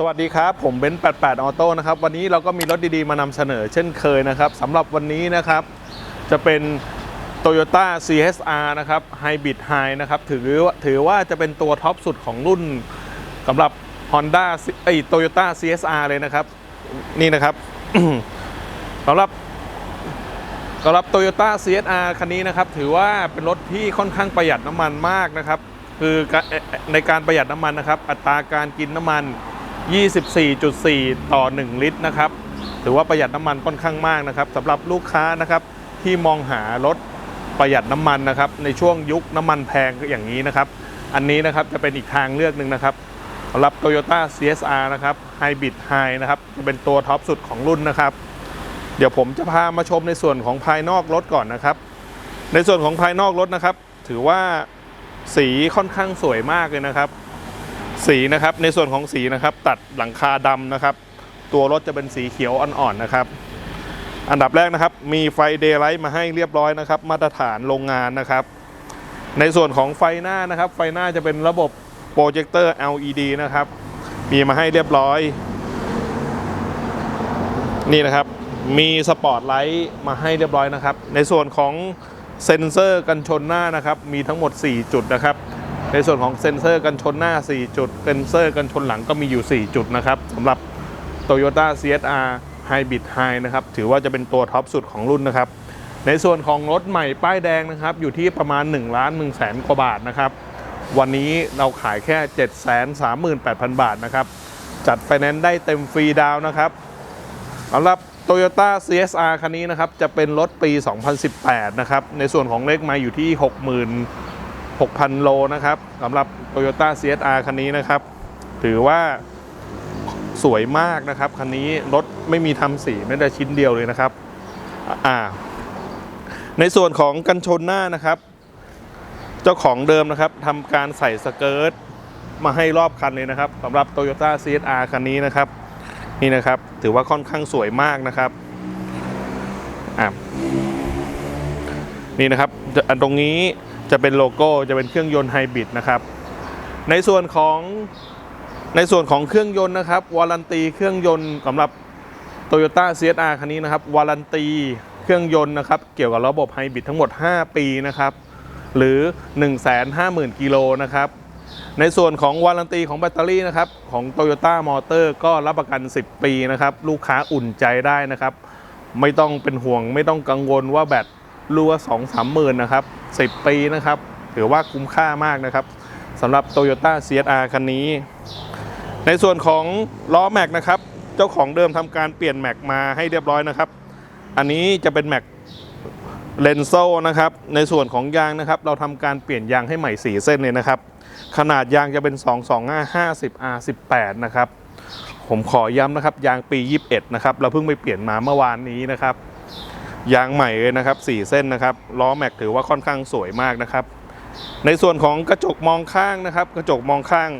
สวัสดีครับ ผมเบนซ์88 ออโต้นะครับ วันนี้เราก็มีรถดีๆ มานำเสนอเช่นเคยนะครับสำหรับวันนี้นะครับ จะเป็น Toyota CSR นะครับ Hybrid High นะครับ ถือว่าถือว่าจะเป็นตัวท็อปสุดของรุ่นสำหรับ Honda ไอ้ Toyota CSR เลยนะครับ นี่นะครับสำหรับสำหรับ Toyota CSR คันนี้นะครับ ถือว่าเป็นรถที่ค่อนข้างประหยัดน้ำมันมากนะครับ คือในการประหยัดน้ำมันนะครับ อัตราการกินน้ำมัน 24.4 ต่อ 1 ลิตรนะครับถือว่าประหยัดน้ำมันค่อนข้างมากนะครับสำหรับลูกค้านะครับที่มองหารถประหยัดน้ำมันนะครับ ในช่วงยุคน้ำมันแพงอย่างนี้นะครับ อันนี้นะครับจะเป็นอีกทางเลือกหนึ่งนะครับสำหรับ Toyota CSR นะครับ Hybrid High นะครับจะเป็นตัวท็อปสุดของรุ่นนะครับ เดี๋ยวผมจะพามาชมในส่วนของภายนอกรถก่อนนะครับ ในส่วนของภายนอกรถนะครับ ถือว่าสีค่อนข้างสวยมากเลยนะครับ สีนะครับในส่วนของสีนะครับ ตัดหลังคาดำนะครับ ตัวรถจะเป็นสีเขียวอ่อนๆนะครับ อันดับแรกนะครับ มีไฟเดย์ไลท์มาให้เรียบร้อยนะครับ มาตรฐานโรงงานนะครับ ในส่วนของไฟหน้านะครับ ไฟหน้าจะเป็นระบบโปรเจคเตอร์ LED นะครับ มีมาให้เรียบร้อย นี่นะครับ มีสปอตไลท์มาให้เรียบร้อยนะครับ ในส่วนของเซ็นเซอร์กันชนหน้านะครับ มีทั้งหมด 4 จุดนะครับ ในส่วนของเซ็นเซอร์กันชนหน้า 4 จุด เซ็นเซอร์กันชนหลังก็มีอยู่ 4 จุดนะครับสำหรับ Toyota CSR Hybrid High นะครับ ถือว่าจะเป็นตัวท็อปสุดของรุ่นนะครับ ในส่วนของรถใหม่ป้ายแดงนะครับ อยู่ที่ประมาณ1ล้าน1แสนกว่าบาทนะครับ วันนี้เราขายแค่ 7 3 8 0 0 0 บาทนะครับ จัดไฟแนนซ์ได้เต็มฟรีดาวนะครับสำหรับ Toyota CSR คันนี้นะครับ จะเป็นรถปี 2018 นะครับ ในส่วนของเลขไมาอยู่ที่ 6,000 โลนะครับสำหรับ Toyota CSR คันนี้นะครับ ถือว่าสวยมากนะครับ คันนี้รถไม่มีทำสีแม้แต่ชิ้นเดียวเลยนะครับอ่าในส่วนของกันชนหน้านะครับ เจ้าของเดิมนะครับทำการใส่สเกิร์ตมาให้รอบคันเลยนะครับสำหรับ Toyota CSR คันนี้นะครับ นี่นะครับ ถือว่าค่อนข้างสวยมากนะครับอะนี่นะครับอันตรงนี้ จะเป็นโลโก้จะเป็นเครื่องยนต์ไฮบริดนะครับในส่วนของในส่วนของเครื่องยนต์นะครับวารันตีเครื่องยนต์สำหรับ Toyota CSR คันนี้นะครับวารันตีเครื่องยนต์นะครับเกี่ยวกับระบบไฮบริดทั้งหมด 5 ปีนะครับหรือ 150,000 กิโลนะครับในส่วนของวารันตีของแบตเตอรี่นะครับของ Toyota Motor ก็รับประกัน 10 ปีนะครับลูกค้าอุ่นใจได้นะครับ ไม่ต้องเป็นห่วงไม่ต้องกังวลว่าแบต รั่ว2 3หมื่นนะครับ10ปีนะครับถือว่าคุ้มค่ามากนะครับสำหรับ Toyota CSR คันนี้ ในส่วนของล้อแม็กนะครับ เจ้าของเดิมทำการเปลี่ยนแม็กมาให้เรียบร้อยนะครับ อันนี้จะเป็นแม็กเลนโซนะครับ ในส่วนของยางนะครับ เราทำการเปลี่ยนยางให้ใหม่ 4 เส้นเลยนะครับ ขนาดยางจะเป็น 2 2 5 50 R 18นะครับ ผมขอย้ำนะครับ ยางปี 21 นะครับ เราเพิ่งไปเปลี่ยนมาเมื่อวานนี้นะครับ ยางใหม่เลยนะครับ 4 เส้นนะครับล้อแม็กถือว่าค่อนข้างสวยมากนะครับ ในส่วนของกระจกมองข้างนะครับ กระจกมองข้าง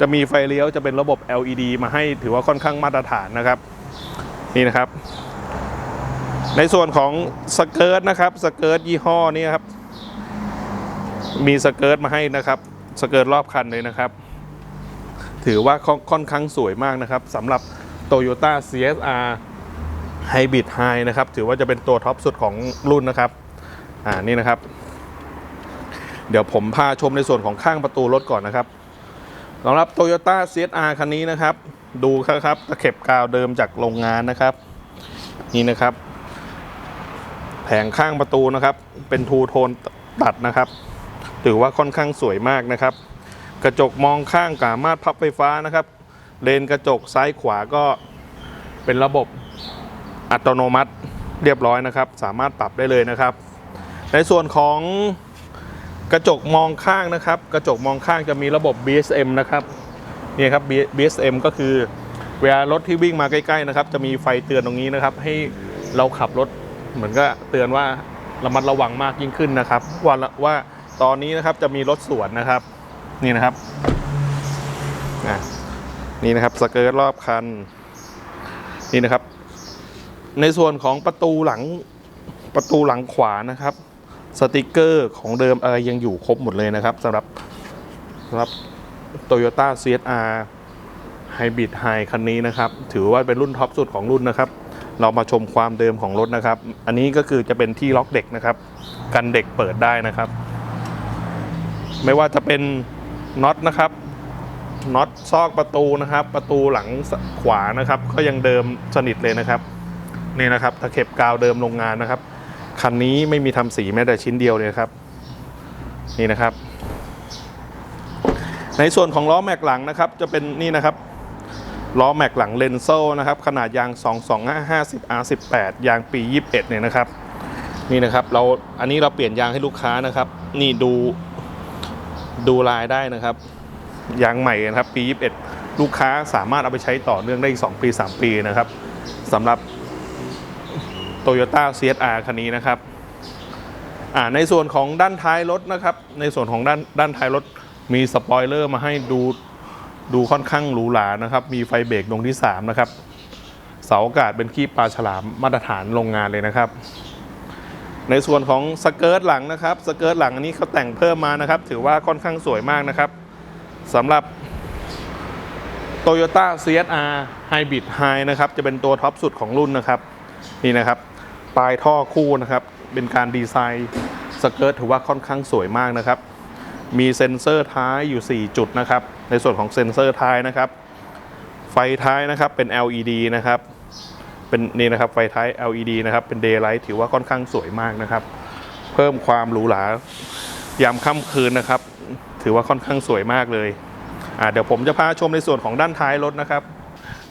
จะมีไฟเลี้ยวจะเป็นระบบ LED มาให้ถือว่าค่อนข้างมาตรฐานนะครับนี่นะครับ ในส่วนของสเกิร์ตนะครับสเกิร์ตยี่ห้อนี้ครับมีสเกิร์ตมาให้นะครับสเกิร์ตรอบคันเลยนะครับ ถือว่าค่อนข้างสวยมากนะครับสำหรับ Toyota CSR Hybrid High นะครับ ถือว่าจะเป็นตัวท็อปสุดของรุ่นนะครับ อ่า นี่นะครับ เดี๋ยวผมพาชมในส่วนของข้างประตูรถก่อนนะครับสำหรับ Toyota CSR คันนี้นะครับ ดูครับตะเข็บกาวเดิมจากโรงงานนะครับ นี่นะครับ แผงข้างประตูนะครับ เป็นทูโทนตัดนะครับ ถือว่าค่อนข้างสวยมากนะครับ กระจกมองข้างสามารถพับไฟฟ้านะครับ เลนกระจกซ้ายขวาก็เป็นระบบ อัตโนมัติเรียบร้อยนะครับ สามารถปรับได้เลยนะครับ ในส่วนของกระจกมองข้างนะครับ กระจกมองข้างจะมีระบบ BSM นะครับนี่ครับ BSM ก็คือเวลารถที่วิ่งมาใกล้ๆนะครับ จะมีไฟเตือนตรงนี้นะครับ ให้เราขับรถเหมือนก็เตือนว่าระมัดระวังมากยิ่งขึ้นนะครับ ว่าว่าตอนนี้นะครับจะมีรถสวนนะครับ นี่นะครับนี่นะครับสเกิร์ตรอบคัน นี่นะครับ ในส่วนของประตูหลังประตูหลังขวานะครับ สติกเกอร์ของเดิมอะไรยังอยู่ครบหมดเลยนะครับสำหรับสำหรับ Toyota CSR ไฮบริดไฮคันนี้นะครับ ถือว่าเป็นรุ่นท็อปสุดของรุ่นนะครับ เรามาชมความเดิมของรถนะครับ อันนี้ก็คือจะเป็นที่ล็อกเด็กนะครับ กันเด็กเปิดได้นะครับ ไม่ว่าจะเป็นน็อตนะครับน็อตซอกประตูนะครับ ประตูหลังขวานะครับ ก็ยังเดิมสนิทเลยนะครับ นี่นะครับตะเข็บกาวเดิมโรงงานนะครับ คันนี้ไม่มีทำสีแม้แต่ชิ้นเดียวเลยครับ นี่นะครับ ในส่วนของล้อแม็กหลังนะครับ จะเป็นนี่นะครับล้อแม็กหลังเลนโซ่นะครับ ขนาดยาง 22550 R18 ยางปี 21 เนี่ยนะครับ นี่นะครับเราอันนี้เราเปลี่ยนยางให้ลูกค้านะครับ นี่ดูดูลายได้นะครับ ยางใหม่นะครับปี 21 ลูกค้าสามารถเอาไปใช้ต่อเนื่องได้อีก 2 ปี 3 ปีนะครับสำหรับ Toyota CSR คันนี้นะครับอ่าในส่วนของด้านท้ายรถนะครับ ในส่วนของด้านด้านท้ายรถมีสปอยเลอร์มาให้ดูดูค่อนข้างหรูหรานะครับ มีไฟเบรกดวงที่ 3 นะครับ เสาอากาศเป็นขี้ปลาฉลามมาตรฐานโรงงานเลยนะครับ ในส่วนของสเกิร์ตหลังนะครับ สเกิร์ตหลังอันนี้เขาแต่งเพิ่มมานะครับ ถือว่าค่อนข้างสวยมากนะครับสำหรับ Toyota CSR Hybrid High นะครับ จะเป็นตัวท็อปสุดของรุ่นนะครับ นี่นะครับ ปลายท่อคู่นะครับ เป็นการดีไซน์สเกิร์ตถือว่าค่อนข้างสวยมากนะครับ มีเซ็นเซอร์ท้ายอยู่ 4 จุดนะครับ ในส่วนของเซ็นเซอร์ท้ายนะครับ ไฟท้ายนะครับเป็น LED นะครับ เป็นนี่นะครับไฟท้าย LED นะครับ เป็น Daylight ถือว่าค่อนข้างสวยมากนะครับ เพิ่มความหรูหรายามค่ำคืนนะครับ ถือว่าค่อนข้างสวยมากเลยเดี๋ยวผมจะพาชมในส่วนของด้านท้ายรถนะครับ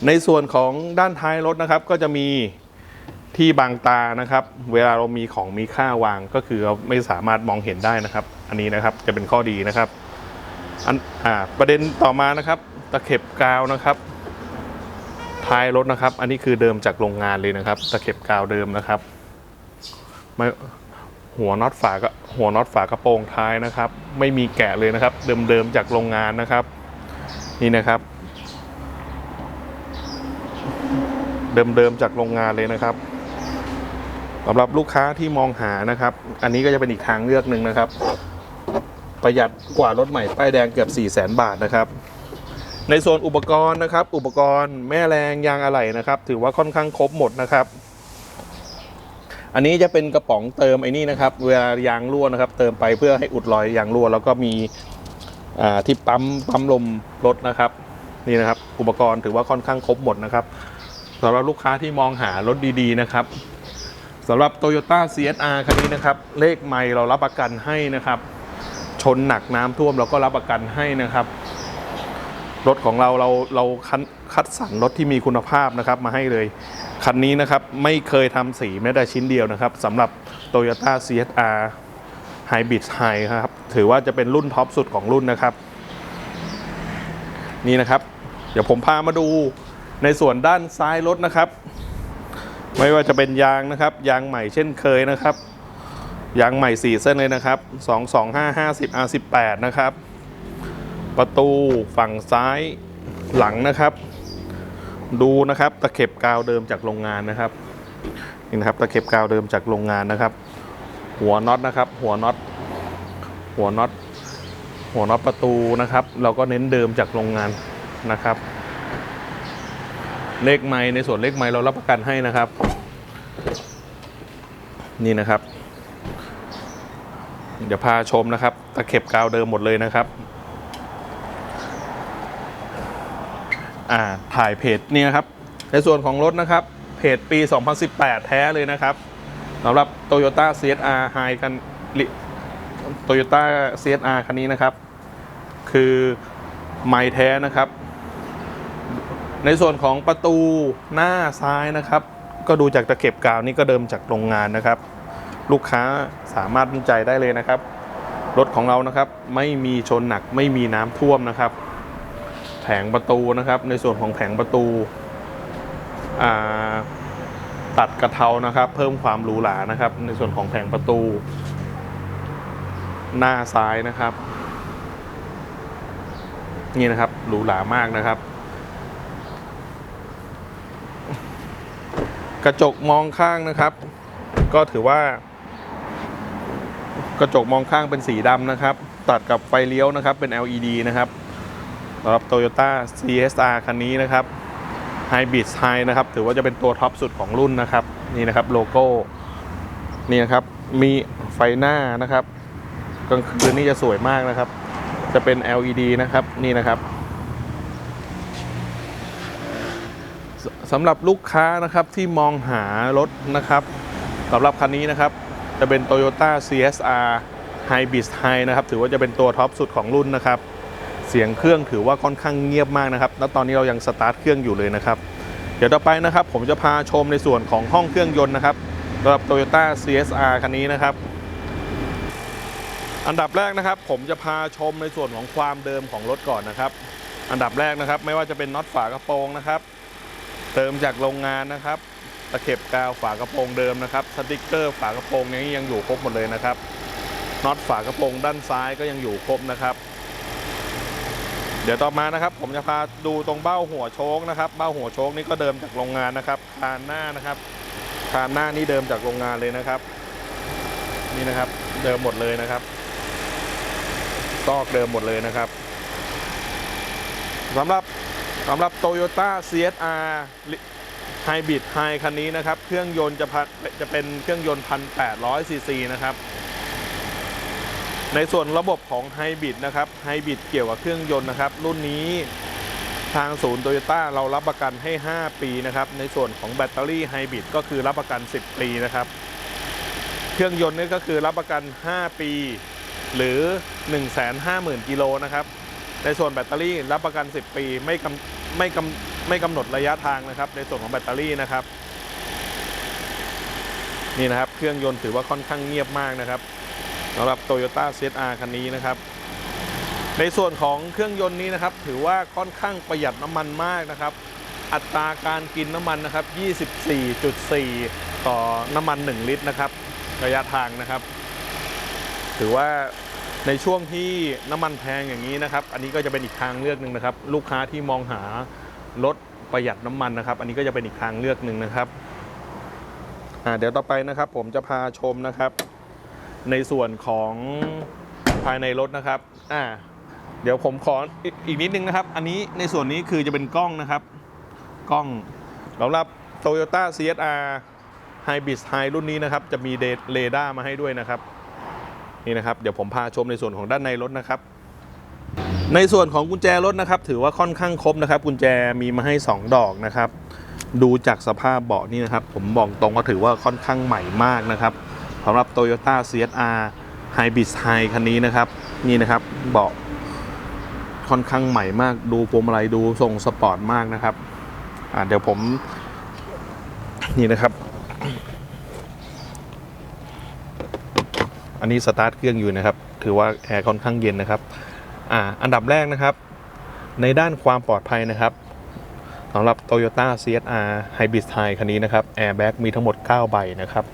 ในส่วนของด้านท้ายรถนะครับ ก็จะมี ที่บังตานะครับ เวลาเรามีของมีค่าวางก็คือเราไม่สามารถมองเห็นได้นะครับ อันนี้นะครับจะเป็นข้อดีนะครับอันอ่าประเด็นต่อมานะครับตะเข็บกาวนะครับท้ายรถนะครับ อันนี้คือเดิมจากโรงงานเลยนะครับตะเข็บกาวเดิมนะครับไม่หัวน็อตฝากหัวน็อตฝากระโปรงท้ายนะครับ ไม่มีแกะเลยนะครับ เดิมๆจากโรงงานนะครับ นี่นะครับ เดิมๆจากโรงงานเลยนะครับ สำหรับลูกค้าที่มองหานะครับ อันนี้ก็จะเป็นอีกทางเลือกหนึ่งนะครับ ประหยัดกว่ารถใหม่ป้ายแดงเกือบ 4 0 0 0 0 0 บาทนะครับ ในส่วนอุปกรณ์นะครับ อุปกรณ์แม่แรงยางอะไหล่นะครับ ถือว่าค่อนข้างครบหมดนะครับ อันนี้จะเป็นกระป๋องเติมไอ้นี่นะครับ เวลายางรั่วนะครับ เติมไปเพื่อให้อุดรอยยางรั่วแล้วก็มีที่ปั๊มปั๊มลมรถนะครับ นี่นะครับ อุปกรณ์ถือว่าค่อนข้างครบหมดนะครับสำหรับลูกค้าที่มองหารถดีๆนะครับ สำหรับ Toyota CSR คันนี้นะครับ เลขไม่เรารับประกันให้นะครับ ชนหนักน้ำท่วมเราก็รับประกันให้นะครับ รถของเราเราเราคัดคัดสรรรถที่มีคุณภาพนะครับมาให้เลย คันนี้นะครับไม่เคยทำสีแม้แต่ชิ้นเดียวนะครับสำหรับ Toyota CSR Hybrid High ครับ ถือว่าจะเป็นรุ่นท็อปสุดของรุ่นนะครับ นี่นะครับ เดี๋ยวผมพามาดูในส่วนด้านซ้ายรถนะครับ ไม่ว่าจะเป็นยางนะครับ ยางใหม่เช่นเคยนะครับ ยางใหม่4เส้นเลยนะครับ 22550 R18 นะครับ ประตูฝั่งซ้ายหลังนะครับ ดูนะครับตะเข็บกาวเดิมจากโรงงานนะครับนี่นะครับตะเข็บกาวเดิมจากโรงงานนะครับ หัวน็อตนะครับ หัวน็อตหัวน็อตหัวน็อตประตูนะครับ เราก็เน้นเดิมจากโรงงานนะครับ เลขไม้ในส่วนเลขไม้เรารับประกันให้นะครับ นี่นะครับ เดี๋ยวพาชมนะครับ ตะเข็บกาวเดิมหมดเลยนะครับ อ่า ถ่ายเพจนี่นะครับ ในส่วนของรถนะครับ เพจปี 2018 แท้เลยนะครับสำหรับ Toyota CSR High กัน Toyota CSR คันนี้นะครับ คือไม้แท้นะครับ ในส่วนของประตูหน้าซ้ายนะครับ ก็ดูจากตะเข็บกาวนี่ก็เดิมจากโรงงานนะครับ ลูกค้าสามารถมั่นใจได้เลยนะครับ รถของเรานะครับไม่มีชนหนักไม่มีน้ำท่วมนะครับ แผงประตูนะครับ ในส่วนของแผงประตูตัดกระเทานะครับ เพิ่มความหรูหรานะครับ ในส่วนของแผงประตู หน้าซ้ายนะครับ นี่นะครับหรูหรามากนะครับ กระจกมองข้างนะครับ ก็ถือว่า กระจกมองข้างเป็นสีดำนะครับ ตัดกับไฟเลี้ยวนะครับเป็น LED นะครับสำหรับ Toyota CSR คันนี้นะครับ Hybrid High นะครับ ถือว่าจะเป็นตัวท็อปสุดของรุ่นนะครับ นี่นะครับโลโก้นี่นะครับมีไฟหน้านะครับกลางคืนนี่จะสวยมากนะครับ จะเป็น LED นะครับนี่นะครับ สำหรับลูกค้านะครับที่มองหารถนะครับสำหรับคันนี้นะครับ จะเป็น Toyota CSR Hybrid High นะครับ ถือว่าจะเป็นตัวท็อปสุดของรุ่นนะครับ เสียงเครื่องถือว่าค่อนข้างเงียบมากนะครับ แล้วตอนนี้เรายังสตาร์ทเครื่องอยู่เลยนะครับ เดี๋ยวต่อไปนะครับ ผมจะพาชมในส่วนของห้องเครื่องยนต์นะครับสำหรับ Toyota CSR คันนี้นะครับ อันดับแรกนะครับ ผมจะพาชมในส่วนของความเดิมของรถก่อนนะครับ อันดับแรกนะครับ ไม่ว่าจะเป็นน็อตฝากระโปรงนะครับ เติมจากโรงงานนะครับตะเข็บกาวฝากระโปรงเดิมนะครับสติกเกอร์ฝากระโปรงนี้ยังอยู่ครบหมดเลยนะครับน็อตฝากระโปรงด้านซ้ายก็ยังอยู่ครบนะครับ เดี๋ยวต่อมานะครับ ผมจะพาดูตรงเบ้าหัวโชคนะครับ เบ้าหัวโชคนี่ก็เดิมจากโรงงานนะครับคานหน้านะครับคานหน้านี่เดิมจากโรงงานเลยนะครับ นี่นะครับเดิมหมดเลยนะครับซอกเดิมหมดเลยนะครับสำหรับ สำหรับ Toyota CSR Hybrid High คันนี้นะครับ เครื่องยนต์จะพันจะเป็นเครื่องยนต์ 1,800 ซีซีนะครับ ในส่วนระบบของไฮบริดนะครับไฮบริดเกี่ยวกับเครื่องยนต์นะครับ รุ่นนี้ทางศูนย์โตโยต้าเรารับประกันให้ 5 ปีนะครับ ในส่วนของแบตเตอรี่ไฮบริดก็คือรับประกัน 10 ปีนะครับ เครื่องยนต์นี่ก็คือรับประกัน 5 ปี หรือ 150,000กิโลนะครับ ในส่วนแบตเตอรี่รับประกัน 10 ปี ไม่กำ ไม่กำไม่กำหนดระยะทางนะครับ ในส่วนของแบตเตอรี่นะครับ นี่นะครับ เครื่องยนต์ถือว่าค่อนข้างเงียบมากนะครับสำหรับ Toyota CSR คันนี้นะครับ ในส่วนของเครื่องยนต์นี้นะครับ ถือว่าค่อนข้างประหยัดน้ำมันมากนะครับ อัตราการกินน้ำมันนะครับ 24.4 ต่อน้ำมัน 1 ลิตรนะครับ ระยะทางนะครับ ถือว่า ในช่วงที่น้ำมันแพงอย่างนี้นะครับ อันนี้ก็จะเป็นอีกทางเลือกหนึ่งนะครับ ลูกค้าที่มองหารถประหยัดน้ำมันนะครับ อันนี้ก็จะเป็นอีกทางเลือกหนึ่งนะครับเดี๋ยวต่อไปนะครับ ผมจะพาชมนะครับ ในส่วนของภายในรถนะครับอ่าเดี๋ยวผมขออีกอีกนิดนึงนะครับ อันนี้ในส่วนนี้คือจะเป็นกล้องนะครับ กล้องสำหรับ Toyota CSR Hybrid High รุ่นนี้นะครับ จะมีเรดาร์มาให้ด้วยนะครับ นี่นะครับเดี๋ยวผมพาชมในส่วนของด้านในรถนะครับ ในส่วนของกุญแจรถนะครับ ถือว่าค่อนข้างครบนะครับ กุญแจมีมาให้ 2 ดอกนะครับ ดูจากสภาพเบาะนี่นะครับ ผมบอกตรงก็ถือว่าค่อนข้างใหม่มากนะครับสำหรับ Toyota CSR Hybrid High คันนี้นะครับ นี่นะครับเบาะค่อนข้างใหม่มาก ดูพวงมาลัยดูทรงสปอร์ตมากนะครับเดี๋ยวผมนี่นะครับ อันนี้สตาร์ทเครื่องอยู่นะครับ ถือว่าแอร์ค่อนข้างเย็นนะครับ อ่า อันดับแรกนะครับ ในด้านความปลอดภัยนะครับสำหรับ Toyota CSR Hybrid High คันนี้นะครับแอร์แบ็กมีทั้งหมด 9 ใบนะครับ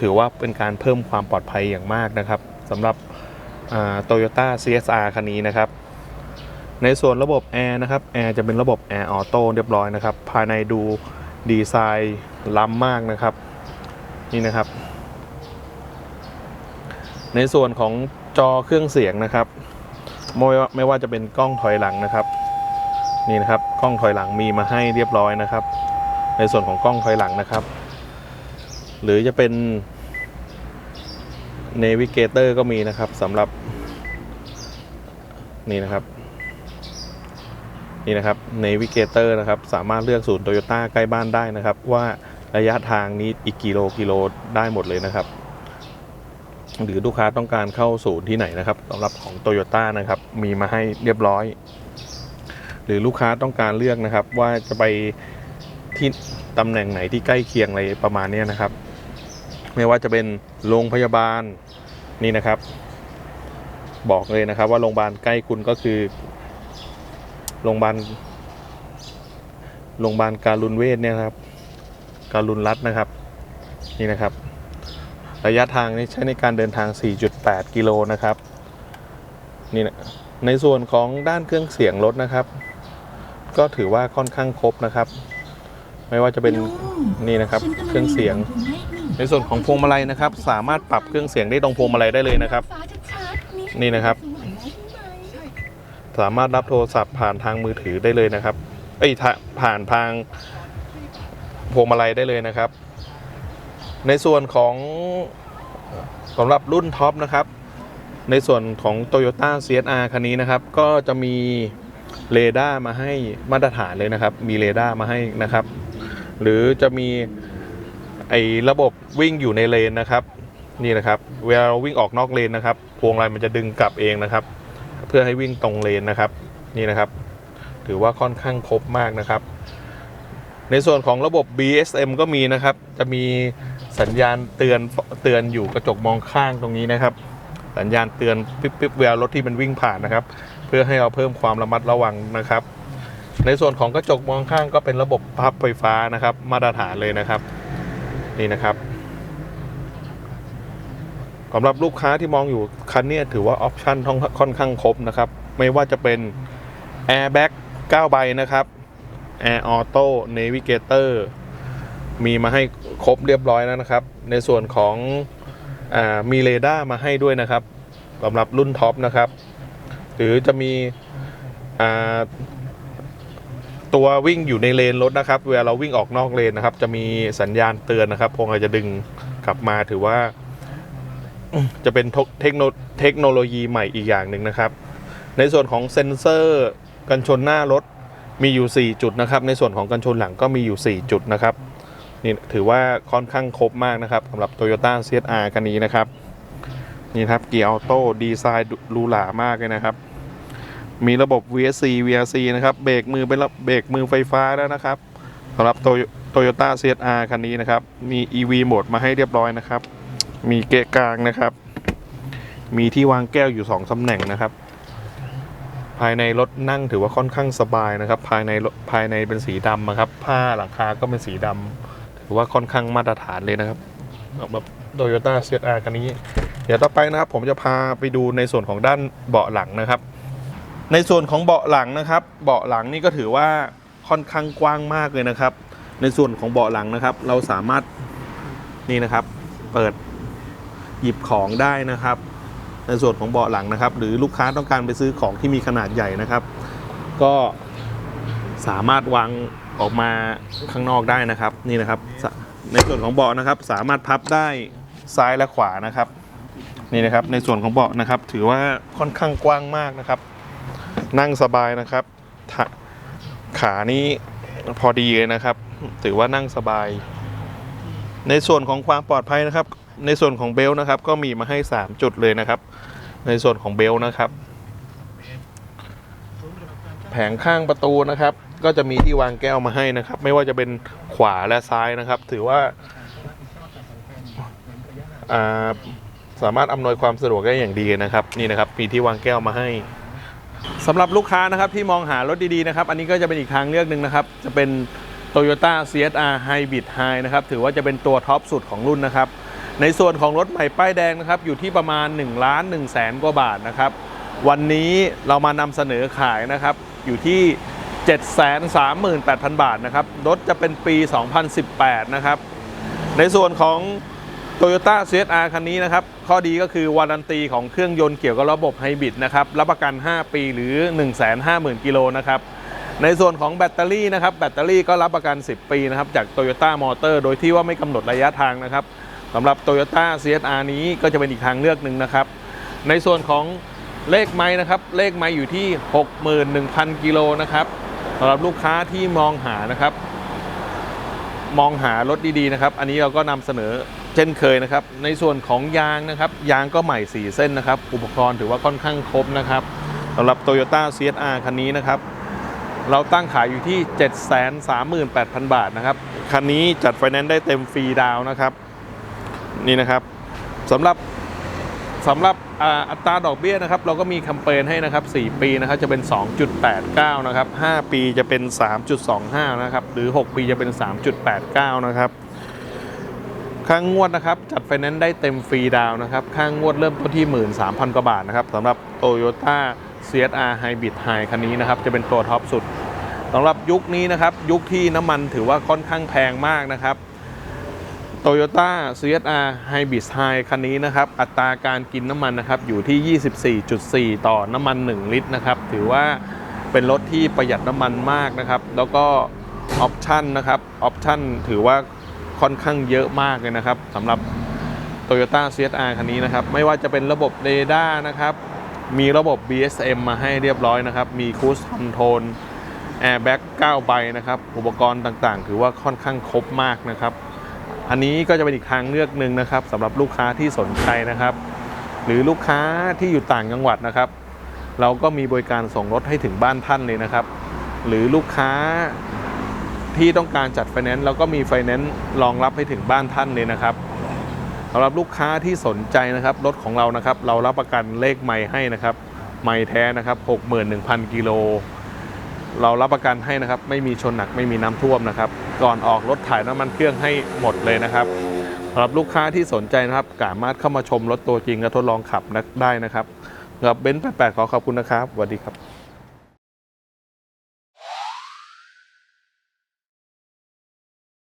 ถือว่าเป็นการเพิ่มความปลอดภัยอย่างมากนะครับสำหรับโตโยต้า CSR คันนี้นะครับ ในส่วนระบบแอร์นะครับแอร์จะเป็นระบบแอร์ออโต้เรียบร้อยนะครับ ภายในดูดีไซน์ล้ำมากนะครับ นี่นะครับ ในส่วนของจอเครื่องเสียงนะครับไม่ว่าไม่ว่าจะเป็นกล้องถอยหลังนะครับ นี่นะครับกล้องถอยหลังมีมาให้เรียบร้อยนะครับ ในส่วนของกล้องถอยหลังนะครับ หรือจะเป็น Navigator ก็มีนะครับสำหรับ นี่นะครับ นี่นะครับ Navigator นะครับ สามารถเลือกศูนย์โตโยต้าใกล้บ้านได้นะครับ ว่าระยะทางนี้อีกกิโลกิโลได้หมดเลยนะครับ หรือลูกค้าต้องการเข้าศูนย์ที่ไหนนะครับสำหรับของ t o y ยต้นะครับมีมาให้เรียบร้อย หรือลูกค้าต้องการเลือกนะครับ ว่าจะไปที่ตำแหน่งไหนที่ใกล้เคียงอะไรประมาณนี้นะครับ ไม่ว่าจะเป็นโรงพยาบาลนี่นะครับ บอกเลยนะครับ ว่าโรงพยาบาลใกล้คุณก็คือโรงพยาบาลโรงพยาบาลการุณเวชเนี่ยครับ การุณรัตน์นะครับ นี่นะครับ ระยะทางนี้ใช้ในการเดินทาง 4.8 กิโลนะครับนี่นะในส่วนของด้านเครื่องเสียงรถนะครับ ก็ถือว่าค่อนข้างครบนะครับ ไม่ว่าจะเป็นนี่นะครับเครื่องเสียง ในส่วนของพวงมาลัยนะครับ สามารถปรับเครื่องเสียงได้ตรงพวงมาลัยได้เลยนะครับ นี่นะครับ สามารถรับโทรศัพท์ผ่านทางมือถือได้เลยนะครับ เอ้ยทะผ่านทางพวงมาลัยได้เลยนะครับ ในส่วนของสำหรับรุ่นท็อปนะครับ ในส่วนของ Toyota CSR คันนี้นะครับ ก็จะมีเรดาร์มาให้มาตรฐานเลยนะครับ มีเรดาร์มาให้นะครับ หรือจะมีไอ้ระบบวิ่งอยู่ในเลนนะครับ นี่นะครับเวลาเราวิ่งออกนอกเลนนะครับ พวงมาลัยมันจะดึงกลับเองนะครับ เพื่อให้วิ่งตรงเลนนะครับ นี่นะครับ ถือว่าค่อนข้างครบมากนะครับ ในส่วนของระบบ BSM ก็มีนะครับ จะมี สัญญาณเตือนเตือนอยู่กระจกมองข้างตรงนี้นะครับ สัญญาณเตือนปิ๊บปิ๊บเวลารถที่มันวิ่งผ่านนะครับ เพื่อให้เราเพิ่มความระมัดระวังนะครับ ในส่วนของกระจกมองข้างก็เป็นระบบพับไฟฟ้านะครับ มาตรฐานเลยนะครับ นี่นะครับสำหรับลูกค้าที่มองอยู่คันนี้ถือว่าออปชั่นค่อนข้างครบนะครับ ไม่ว่าจะเป็น Airbag 9ใบนะครับ Air Auto Navigator มีมาให้ครบเรียบร้อยแล้วนะครับ ในส่วนของอมีเรดาร์มาให้ด้วยนะครับสำหรับรุ่นท็อปนะครับ หรือจะมีตัววิ่งอยู่ในเลนรถนะครับเวลาเราวิ่งออกนอกเลนนะครับ จะมีสัญญาณเตือนนะครับพวงเราจะดึงกลับมาถือว่า จะเป็นเทคโนเทคโนโลยีใหม่อีกอย่างหนึ่งนะครับ ในส่วนของเซ็นเซอร์กันชนหน้ารถมีอยู่ 4 จุดนะครับ ในส่วนของกันชนหลังก็มีอยู่ 4 จุดนะครับ นี่ถือว่าค่อนข้างครบมากนะครับสำหรับ Toyota CSR คันนี้นะครับ นี่ครับเกียร์ออโต้ดีไซน์หรูหรามากเลยนะครับ มีระบบ VSC VRC นะครับเบรกมือเป็นระเบรกมือไฟฟ้าแล้วนะครับสำหรับ Toyota CSR คันนี้นะครับ มี EV โหมดมาให้เรียบร้อยนะครับ มีเกะกลางนะครับ มีที่วางแก้วอยู่2ตำแหน่งนะครับ ภายในรถนั่งถือว่าค่อนข้างสบายนะครับ ภายในภายในเป็นสีดำนะครับ ผ้าหลังคาก็เป็นสีดำ ถือว่าค่อนข้างมาตรฐานเลยนะครับสำหรับโตโยต้า CSR คันนี้ เดี๋ยวต่อไปนะครับ ผมจะพาไปดูในส่วนของด้านเบาะหลังนะครับ ในส่วนของเบาะหลังนะครับ เบาะหลังนี่ก็ถือว่าค่อนข้างกว้างมากเลยนะครับ ในส่วนของเบาะหลังนะครับ เราสามารถนี่นะครับ เปิดหยิบของได้นะครับ ในส่วนของเบาะหลังนะครับ หรือลูกค้าต้องการไปซื้อของที่มีขนาดใหญ่นะครับ ก็สามารถวาง ออกมาข้างนอกได้นะครับนี่นะครับ ในส่วนของเบาะนะครับ สามารถพับได้ซ้ายและขวานะครับ นี่นะครับในส่วนของเบาะนะครับ ถือว่าค่อนข้างกว้างมากนะครับ นั่งสบายนะครับถาขานี้พอดีเลยนะครับ ถือว่านั่งสบาย ในส่วนของความปลอดภัยนะครับ ในส่วนของเบลต์นะครับ ก็มีมาให้ 3 จุดเลยนะครับ ในส่วนของเบลต์นะครับ แผงข้างประตูนะครับ ก็จะมีที่วางแก้วมาให้นะครับ ไม่ว่าจะเป็นขวาและซ้ายนะครับ ถือว่าสามารถอำนวยความสะดวกได้อย่างดีนะครับ นี่นะครับมีที่วางแก้วมาให้สำหรับลูกค้านะครับที่มองหารถดีๆนะครับ อันนี้ก็จะเป็นอีกทางเลือกหนึ่งนะครับ จะเป็น Toyota CSR Hybrid High นะครับ ถือว่าจะเป็นตัวท็อปสุดของรุ่นนะครับ ในส่วนของรถใหม่ป้ายแดงนะครับ อยู่ที่ประมาณ1ล้าน1แสนกว่าบาทนะครับ วันนี้เรามานำเสนอขายนะครับ อยู่ที่ 738,000 บาทนะครับ รถจะเป็นปี 2018 นะครับ ในส่วนของ Toyota CSR คันนี้นะครับ ข้อดีก็คือวารันตีของเครื่องยนต์เกี่ยวกับระบบไฮบริดนะครับ รับประกัน 5 ปีหรือ 150,000 กิโลนะครับ ในส่วนของแบตเตอรี่นะครับ แบตเตอรี่ก็รับประกัน 10 ปีนะครับ จาก Toyota Motor โดยที่ว่าไม่กำหนดระยะทางนะครับสำหรับ Toyota CSR นี้ก็จะเป็นอีกทางเลือกหนึ่งนะครับ ในส่วนของเลขไม้นะครับ เลขไม้อยู่ที่ 61,000 กิโลนะครับ สำหรับลูกค้าที่มองหานะครับ มองหารถดีๆนะครับ อันนี้เราก็นำเสนอเช่นเคยนะครับ ในส่วนของยางนะครับ ยางก็ใหม่4เส้นนะครับ อุปกรณ์ถือว่าค่อนข้างครบนะครับสำหรับ Toyota CSR คันนี้นะครับเราตั้งขายอยู่ที่ 738,000 บาทนะครับ คันนี้จัดไฟแนนซ์ได้เต็มฟรีดาวนะครับ นี่นะครับสำหรับ สำหรับอ,อัตราดอกเบี้ยนะครับ เราก็มีแคมเปญให้นะครับ 4 ปีนะครับจะเป็น 2.89 นะครับ 5 ปีจะเป็น 3.25 นะครับ หรือ 6 ปีจะเป็น 3.89 นะครับค่างวดนะครับ จัดไฟแนนซ์ได้เต็มฟรีดาวน์นะครับ ค่างวดเริ่มต้นที่ 13,000 กว่าบาทนะครับสำหรับ Toyota CSR Hybrid High คันนี้นะครับ จะเป็นตัวท็อปสุดสำหรับยุคนี้นะครับ ยุคที่น้ำมันถือว่าค่อนข้างแพงมากนะครับ Toyota CSR Hybrid High คันนี้นะครับ อัตราการกินน้ำมันนะครับ อยู่ที่ 24.4 ต่อน้ำมัน 1 ลิตรนะครับ ถือว่าเป็นรถที่ประหยัดน้ำมันมากนะครับ แล้วก็ออปชันนะครับออปชันถือว่าค่อนข้างเยอะมากเลยนะครับสำหรับ Toyota CSR คันนี้นะครับ ไม่ว่าจะเป็นระบบเรดาร์นะครับ มีระบบ BSM มาให้เรียบร้อยนะครับ มี Cruise Control Airbag 9ใบนะครับ อุปกรณ์ต่างๆ ถือว่าค่อนข้างครบมากนะครับ อันนี้ก็จะเป็นอีกทางเลือกหนึ่งนะครับสำหรับลูกค้าที่สนใจนะครับ หรือลูกค้าที่อยู่ต่างจังหวัดนะครับ เราก็มีบริการส่งรถให้ถึงบ้านท่านเลยนะครับ หรือลูกค้าที่ต้องการจัดไฟแนนซ์เราก็มีไฟแนนซ์รองรับให้ถึงบ้านท่านเลยนะครับสำหรับลูกค้าที่สนใจนะครับรถของเรานะครับ เรารับประกันเลขไม้ให้นะครับ ไม้แท้นะครับ 61,000 กิโล เรารับประกันให้นะครับ ไม่มีชนหนักไม่มีน้ำท่วมนะครับ ก่อนออกรถถ่ายน้ำมันเครื่องให้หมดเลยนะครับสำหรับลูกค้าที่สนใจนะครับสามารถเข้ามาชมรถตัวจริงและทดลองขับได้นะครับกับเบนซ์88ขอขอบคุณนะครับสวัสดีครับ